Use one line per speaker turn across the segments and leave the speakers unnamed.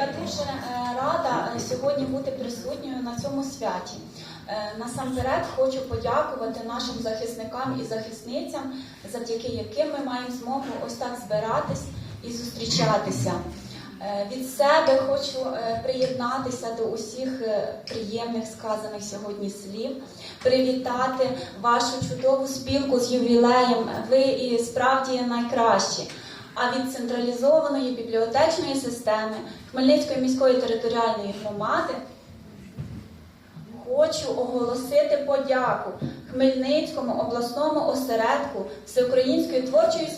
Я дуже е, рада е, сьогодні бути присутньою на цьому святі. Е, Насамперед хочу подякувати нашим захисникам і захисницям, завдяки яким ми маємо змогу ось так збиратись і зустрічатися. Від себе хочу приєднатися до усіх приємних сказаних сьогодні слів, привітати вашу чудову спілку з ювілеєм. Ви і справді найкращі. А від централізованої бібліотечної системи Хмельницької міської територіальної громади хочу оголосити подяку Хмельницькому обласному осередку Всеукраїнської творчої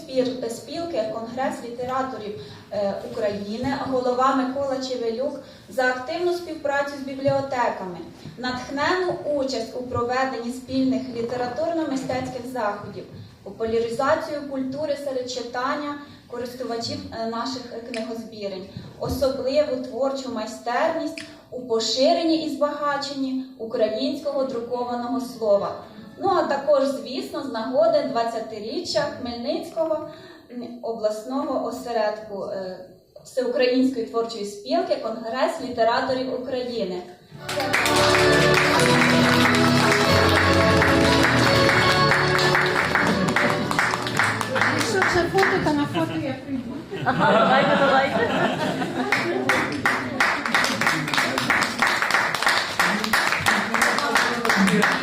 спілки Конгрес літераторів е, України, голова Микола Чевелюк за активну співпрацю з бібліотеками, натхнену участь у проведенні спільних літературно-мистецьких заходів, популяризацію культури серед читання користувачів е, наших книгозбірень, особливу творчу майстерність у поширенні і збагаченні українського друкованого слова. Ну а також, звісно, з нагоди 20-річчя Хмельницького обласного осередку е, Всеукраїнської творчої спілки Конгрес літераторів України.
שתשתפו אותה נפות
יפים. Thank you.